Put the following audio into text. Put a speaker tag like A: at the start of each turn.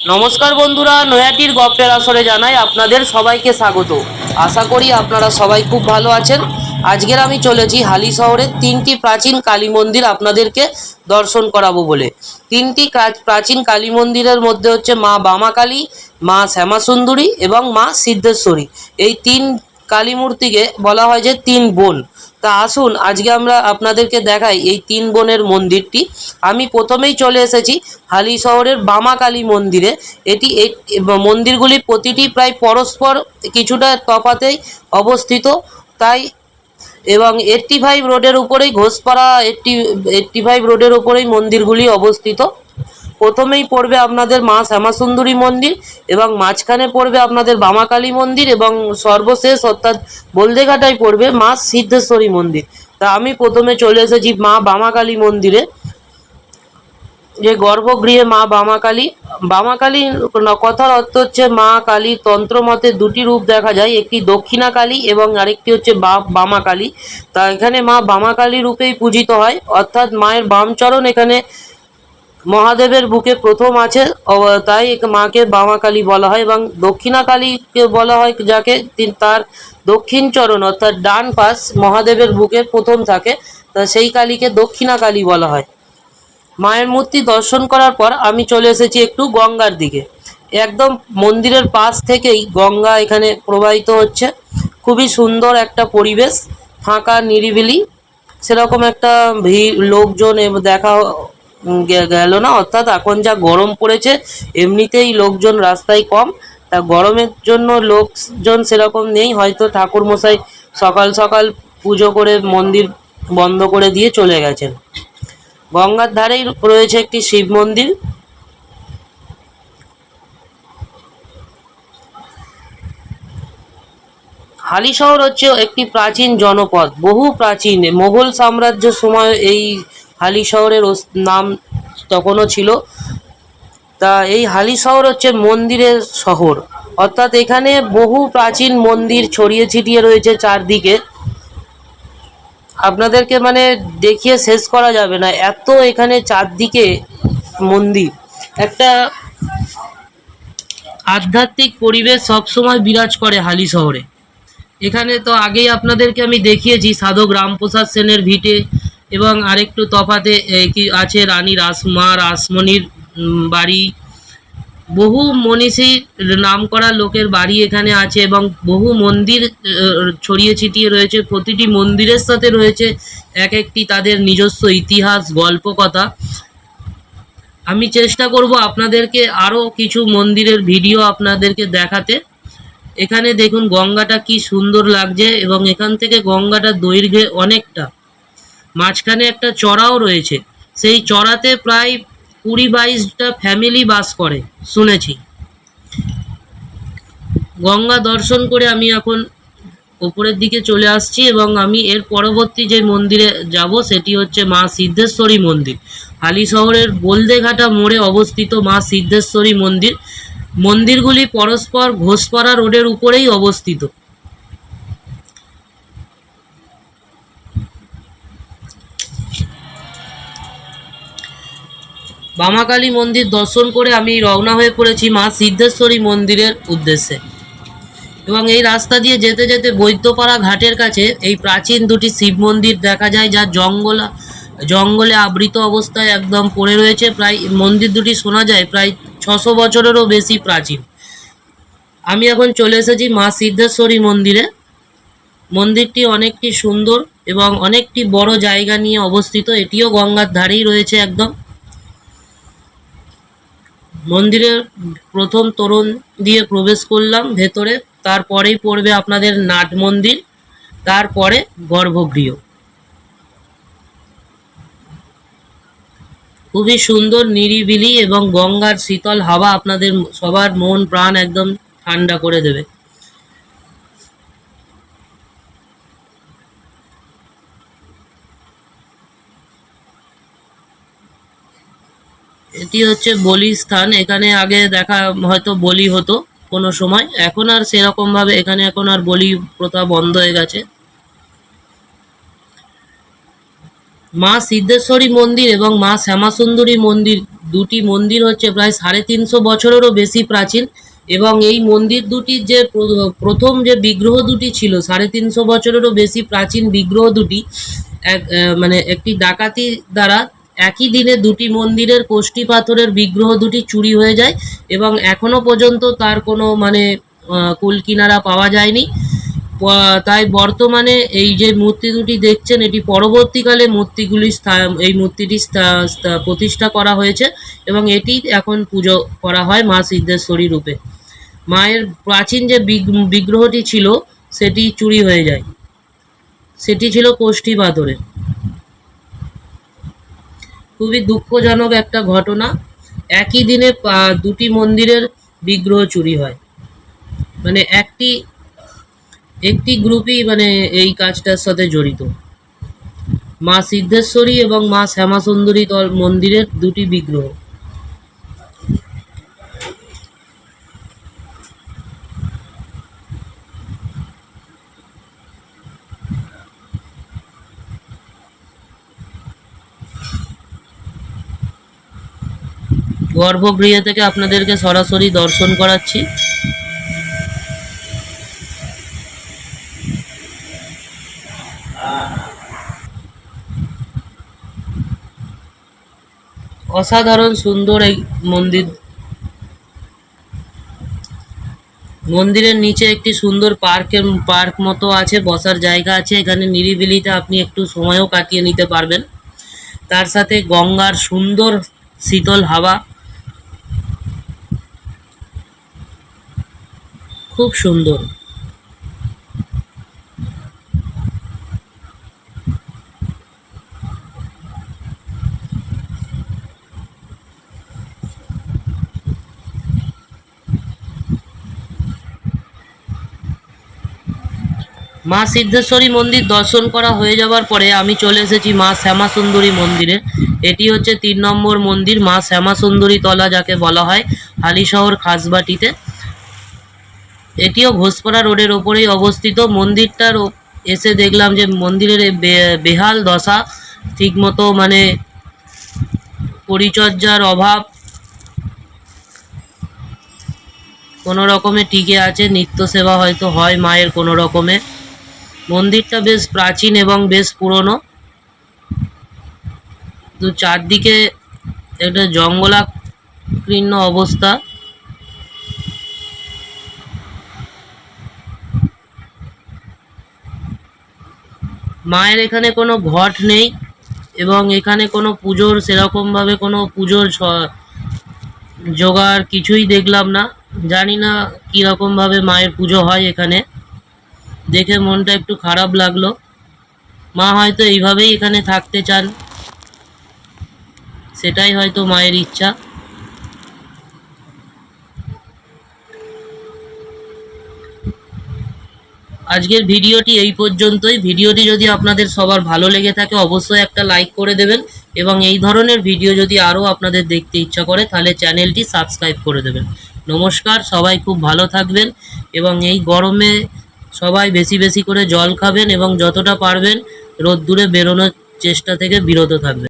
A: নমস্কার বন্ধুরা নয়াটির গপ্পের আসরে জানাই আপনাদের সবাইকে স্বাগত। আশা করি আপনারা সবাই খুব ভালো আছেন। আজকের আমি চলেছি হালি শহরের তিনটি প্রাচীন কালী মন্দির আপনাদেরকে দর্শন করাবো বলে। তিনটি প্রাচীন কালী মন্দিরের মধ্যে হচ্ছে মা বামা কালী মা শ্যামাসুন্দরী এবং মা সিদ্ধেশ্বরী। এই তিন কালী মূর্তিকে বলা হয় যে তিন বোন। তা আসুন, আজকে আমরা আপনাদেরকে দেখাই এই তিন বোনের মন্দিরটি। আমি প্রথমেই চলে এসেছি হালি শহরের বামা কালী মন্দিরে। এটি এই মন্দিরগুলি প্রতিটি প্রায় পরস্পর কিছুটা তফাতেই অবস্থিত। তাই এবং এইট্টি ফাইভ রোডের উপরেই ঘোষপাড়া এইট্টি এইট্টি ফাইভ রোডের উপরেই মন্দিরগুলি অবস্থিত। প্রথমেই পড়বে আপনাদের মা শ্যামাসুন্দরী মন্দির এবং মাঝখানে পড়বে আপনাদের বামাকালী মন্দির এবং সর্বশেষ অর্থাৎ বলদেঘাটায় পড়বে মা সিদ্ধেশ্বরী মন্দির। তা আমি প্রথমে চলে এসেছি মা বামাকালী মন্দিরে, যে গর্ভগৃহে মা বামাকালী। বামাকালী কথার অর্থ হচ্ছে মা কালী তন্ত্রমতে দুটি রূপ দেখা যায়, একটি দক্ষিণা কালী এবং আরেকটি হচ্ছে বা, বামাকালী। তা এখানে মা বামাকালী রূপেই পূজিত হয়, অর্থাৎ মায়ের বাম চরণ এখানে মহাদেবের বুকে প্রথম আছে তাই মাকে বামাকালী বলা হয় এবং দক্ষিণা কালীকে বলা হয় যাকে তার দক্ষিণ চরণ, অর্থাৎ ডান পাশ মহাদেবের বুকে প্রথম থাকে, তা সেই কালীকে দক্ষিণা কালী বলা হয়। মায়ের মূর্তি দর্শন করার পর আমি চলে এসেছি একটু গঙ্গার দিকে। একদম মন্দিরের পাশ থেকেই গঙ্গা এখানে প্রবাহিত হচ্ছে। খুবই সুন্দর একটা পরিবেশ, ফাঁকা নিরিবিলি, সেরকম একটা ভিড়, লোকজন দেখা গেল না, অর্থাৎ এখন যা গরম পড়েছে, এমনিতেই লোকজন রাস্তায় কম। তা গরমের জন্য লোকজন সেরকম নেই, হয়তো ঠাকুর মশাই সকাল সকাল পুজো করে মন্দির বন্ধ করে দিয়ে চলে গেছেন। গঙ্গার ধারেই রয়েছে একটি শিব মন্দির। হালি শহর হচ্ছে একটি প্রাচীন জনপদ, বহু প্রাচীন। মোগল সাম্রাজ্যের সময় এই হালি শহরের নাম তখনও ছিল। তা এই হালি শহর হচ্ছে মন্দিরের শহর। অর্থাৎ এখানে বহু প্রাচীন মন্দির ছড়িয়ে ছিটিয়ে রয়েছে চারদিকে। আপনাদেরকে মানে দেখিয়ে শেষ করা যাবে না, এত এখানে চারদিকে মন্দির। একটা আধ্যাত্মিক পরিবেশ সবসময় বিরাজ করে হালি শহরে। এখানে তো আগেই আপনাদেরকে আমি দেখিয়েছি সাধক রামপ্রসাদ সেনের ভিটে এবং আরেকটু তফাতে কি আছে? রানী রাস, মা রাসমণির বাড়ি। বহু মনীষী নাম করা লোকের বাড়ি এখানে আছে এবং বহু মন্দির ছড়িয়ে ছিটিয়ে রয়েছে। প্রতিটি মন্দিরের সাথে রয়েছে এক একটি তাদের নিজস্ব ইতিহাস গল্প কথা আমি চেষ্টা করব আপনাদেরকে আরও কিছু মন্দিরের ভিডিও আপনাদেরকে দেখাতে। এখানে দেখুন গঙ্গাটা কি সুন্দর লাগছে এবং এখান থেকে গঙ্গাটা দৈর্ঘ্যে অনেকটা। মাঝখানে একটা চড়াও রয়েছে। সেই চড়াতে প্রায় কুড়ি বাইশটা ফ্যামিলি বাস করে, শুনেছি। গঙ্গা দর্শন করে আমি এখন ওপরের দিকে চলে আসছি এবং আমি এর পরবর্তী যে মন্দিরে যাব সেটি হচ্ছে মা সিদ্ধেশ্বরী মন্দির। হালি শহরের বলদেঘাটা মোড়ে অবস্থিত মা সিদ্ধেশ্বরী মন্দির। মন্দিরগুলি পরস্পর ঘোষপাড়া রোডের উপরেই অবস্থিত। বামাকালী মন্দির দর্শন করে আমি রওনা হয়ে পড়েছি মা সিদ্ধেশ্বরী মন্দিরের উদ্দেশ্যে। এবং এই রাস্তা দিয়ে যেতে যেতে বৈদ্যপাড়া ঘাটের কাছে এই প্রাচীন দুটি শিব মন্দির দেখা যায়, যা জঙ্গল, জঙ্গলে আবৃত অবস্থায় একদম পড়ে রয়েছে। প্রায় মন্দির দুটি শোনা যায়, প্রায় ছশো বছরেরও বেশি প্রাচীন। আমি এখন চলে এসেছি মা সিদ্ধেশ্বরী মন্দিরে। মন্দিরটি অনেকটি সুন্দর এবং অনেকটি বড় জায়গা নিয়ে অবস্থিত। এটিও গঙ্গার ধারেই রয়েছে একদম। মন্দিরের প্রথম তোরণ দিয়ে প্রবেশ করলাম ভেতরে, তারপরেই পড়বে আপনাদের নাট মন্দির, তারপরে গর্ভগৃহ। খুবই সুন্দর, নিরিবিলি এবং গঙ্গার শীতল হাওয়া আপনাদের সবার মন, প্রাণ একদম ঠান্ডা করে দেবে। এটি হচ্ছে বলি স্থান। এখানে আগে দেখা হয়তো বলি হতো কোনো সময়। এখন আর সেরকম ভাবে এখানে এখন আর বলি প্রথা বন্ধ হয়ে গেছে। মা সিদ্ধেশ্বরী মন্দির এবং মা শ্যামাসুন্দরী মন্দির দুটি মন্দির হচ্ছে প্রায় সাড়ে তিনশো বছরেরও বেশি প্রাচীন এবং এই মন্দির দুটির যে প্রথম যে বিগ্রহ দুটি ছিল, সাড়ে তিনশো বছরেরও বেশি প্রাচীন বিগ্রহ দুটি, এক মানে একটি ডাকাতি দ্বারা একই দিনে দুটি মন্দিরের কোষ্ঠী পাথরের বিগ্রহ দুটি চুরি হয়ে যায় এবং এখনও পর্যন্ত তার কোনো মানে আহ, কুল কিনারা পাওয়া যায়নি। তাই বর্তমানে এই যে মূর্তি দুটি দেখছেন এটি পরবর্তীকালে মূর্তিগুলি এই মূর্তিটি প্রতিষ্ঠা করা হয়েছে এবং এটি এখন পুজো করা হয় মা সিদ্ধেশ্বরী রূপে। মায়ের প্রাচীন যে বিগ- বিগ্রহটি ছিল সেটি চুরি হয়ে যায়। সেটি ছিল কোষ্ঠী পাথরে খুবই দুঃখজনক একটা ঘটনা। একই দিনে দুটি মন্দিরের বিগ্রহ চুরি হয়। মানে একটি একটি গ্রুপই মানে এই কাজটার সাথে জড়িত। মা সিদ্ধেশ্বরী এবং মা শ্যামাসুন্দরী দল মন্দিরের দুটি বিগ্রহ। গর্ভগৃহ থেকে আপনাদেরকে সরাসরি দর্শন করাচ্ছি। অসাধারণ সুন্দর এই মন্দির। মন্দিরের নিচে একটি সুন্দর পার্কের, পার্ক মতো আছে, বসার জায়গা আছে। এখানে নিরিবিলিতে আপনি একটু সময়ও কাটিয়ে নিতে পারবেন। তার সাথে গঙ্গার সুন্দর শীতল হাওয়া। খুব সুন্দর। মা সিদ্ধেশ্বরী মন্দির দর্শন করা হয়ে যাওয়ার পরে আমি চলে এসেছি মা শ্যামাসুন্দরী মন্দিরে। এটি হচ্ছে তিন নম্বর মন্দির মা শ্যামাসুন্দরী তলা যাকে বলা হয় হালিশহর খাসবাটিতে। এটিও ঘোষপাড়া রোডের ওপরেই অবস্থিত। মন্দিরটার এসে দেখলাম যে মন্দিরের বেহাল দশা, ঠিকমতো মানে পরিচর্যার অভাব। কোনো রকমে টিকে আছে, নিত্য সেবা হয়তো হয় মায়ের কোনো রকমে। মন্দিরটা বেশ প্রাচীন এবং বেশ পুরনো। তো চারদিকে একটা জঙ্গলাকীর্ণ অবস্থা। মায়ের এখানে কোনো ঘট নেই এবং এখানে কোনো পুজোর সেরকমভাবে কোনো পুজোর জোগাড় কিছুই দেখলাম না। জানি না কীরকমভাবে মায়ের পুজো হয় এখানে। দেখে মনটা একটু খারাপ লাগল। মা হয়তো এইভাবেই এখানে থাকতে চান। সেটাই হয়তো মায়ের ইচ্ছা। আজকের ভিডিওটি এই পর্যন্তই। ভিডিওটি যদি আপনাদের সবার ভালো লেগে থাকে, অবশ্যই একটা লাইক করে দেবেন এবং এই ধরনের ভিডিও যদি আরও আপনাদের দেখতে ইচ্ছা করে, তাহলে চ্যানেলটি সাবস্ক্রাইব করে দেবেন। নমস্কার, সবাই খুব ভালো থাকবেন এবং এই গরমে সবাই বেশি বেশি করে জল খাবেন এবং যতটা পারবেন রোদ্দুরে বেরোনোর চেষ্টা থেকে বিরত থাকবেন।